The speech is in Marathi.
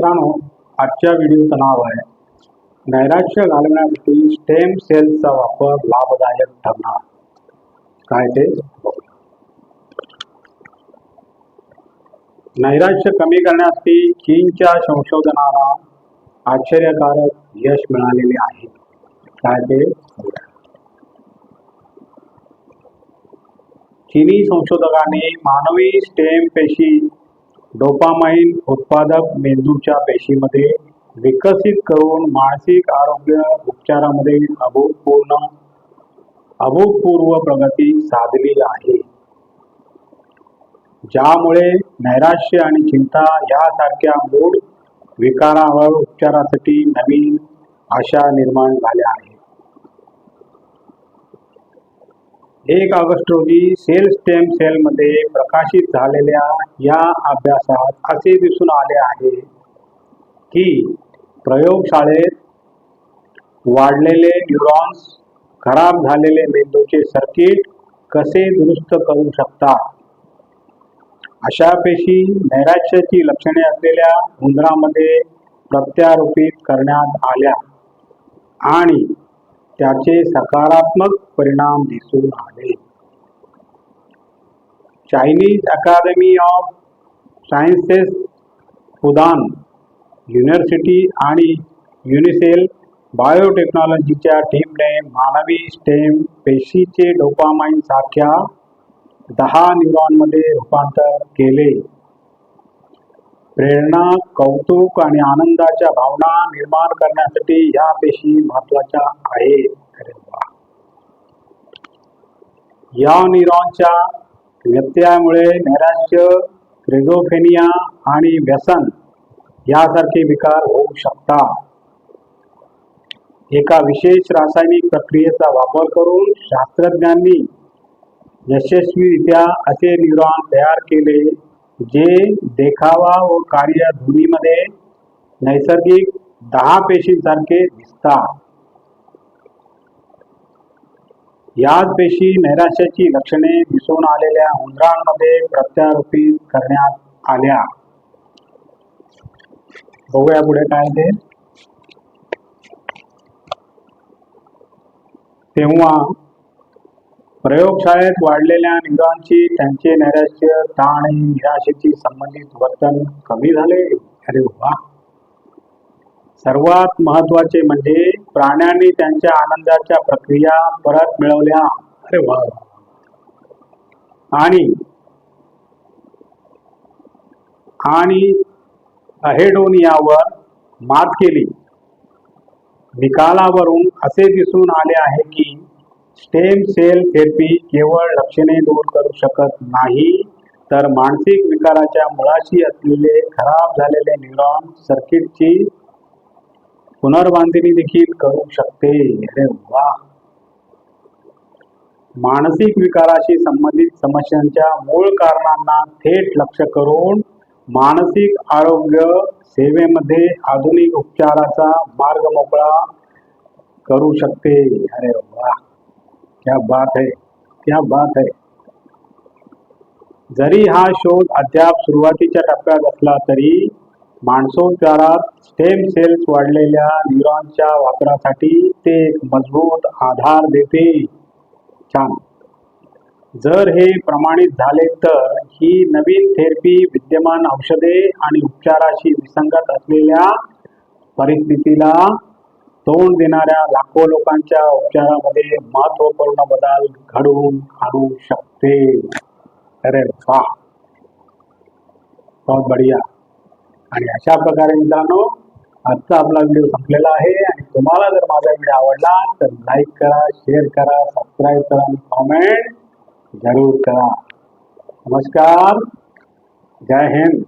मित्रांनो आजच्या व्हिडिओचं नाव आहे नैराश्य घालवण्यासाठी स्टेम सेल्सचा वापर लाभदायक ठरणार. काय ते? नैराश्य कमी करण्यासाठी चीनच्या संशोधनाला आश्चर्यकारक यश मिळालेले आहे. काय ते? चीनी संशोधकांनी मानवी स्टेम पेशी डोपामाइन उत्पादक मेंदूच्या पेशीमध्ये विकसित करून मानसिक आरोग्य उपचारामध्ये अभूतपूर्ण अभूतपूर्व प्रगती साधली आहे. ज्यामुळे नैराश्य आणि चिंता यासारख्या मूळ विकारावर उपचारासाठी नवीन आशा निर्माण झाल्या आहेत. एक ऑगस्ट रोजी सेल स्टेम सेलमध्ये प्रकाशित झालेल्या या अभ्यासात असे दिसून आले आहे की प्रयोगशाळेत वाढलेले न्यूरॉन्स खराब झालेले मेंदूचे सर्किट कसे दुरुस्त करू शकतात? अशा पेशी नैराश्याची लक्षणे असलेल्या उंदरामध्ये प्रत्यारोपित करण्यात आल्या आणि त्याचे सकारात्मक परिणाम दिसून आले. Chinese academy of sciences Fudan university आणि युनिसेल बायोटेक्नॉलॉजीच्या टीमने मानवी स्टेम पेशीचे डोपामाइन सारख्या दहा न्यूरॉनमध्ये रूपांतर केले. प्रेरणा कौतुक आणि आनंदाच्या भावना निर्माण करण्यासाठी या पेशी महत्त्वाच्या आहेत. या न्यूरॉनच्या व्यत्ययामुळे नैराश्य क्रिझोफेनिया आणि व्यसन यासारखे विकार होऊ शकतात. एका विशेष रासायनिक प्रक्रियेचा वापर करून शास्त्रज्ञांनी यशस्वीरित्या असे न्यूरॉन तयार केले जे देखावा व कार्य धुनीमध्ये नैसर्गिक दहा पेशींसारखे दिसतात. याच पेशी नैराश्याची लक्षणे दिसून आलेल्या उंदरांमध्ये प्रत्यारोपित करण्यात आल्या. बघूया पुढे काय ते. तेव्हा प्रयोगशाळेत वाढलेल्या निगांची त्यांचे नैराश्य ताण आणि निराशेची संबंधित वर्तन कमी झाले. अरे वा! सर्वात महत्त्वाचे म्हणजे प्राण्यांनी त्यांच्या आनंदाच्या प्रक्रिया परत मिळवल्या. अरे वा! आणि आणि अहेडोनियावर मात केली. निकालावरून असे दिसून आले आहे की स्टेम सेल थेरपी केवळ लक्षणे दूर करू शकत नाही तर मानसिक विकाराच्या मुळाशी असलेले खराब झालेले न्यूरॉन सर्किटची पुनर्बांधणी देखील करू शकते. अरे वा! मानसिक विकाराशी संबंधित समस्यांच्या मूळ कारणांना थेट लक्ष करून मानसिक आरोग्य सेवेमध्ये आधुनिक उपचाराचा मार्ग मोकळा करू शकते. अरे वा! क्या बात है क्या बात है। जरी हा शोध अद्याप सुरुवातीच्या टप्प्यात असला तरी माणसोपचारात स्टेम सेल्स वाढलेल्या न्यूरॉनच्या वापरासाठी ते एक मजबूत आधार देते. छान. जर हे प्रमाणित झाले तर ही नवीन थेरपी विद्यमान औषधे आणि उपचाराशी विसंगत असलेल्या परिस्थितीला तोंड देणाऱ्या लाखो लोकांच्या उपचारामध्ये महत्त्वपूर्ण बदल घडवून आणू शकते. अरे वा बहुत बढिया. आणि अशा प्रकारे मित्रांनो आजचा आपला व्हिडिओ संपलेला आहे. आणि तुम्हाला जर माझा व्हिडिओ आवडला तर लाईक करा शेअर करा सबस्क्राईब करा आणि कॉमेंट जरूर करा. नमस्कार. जय हिंद.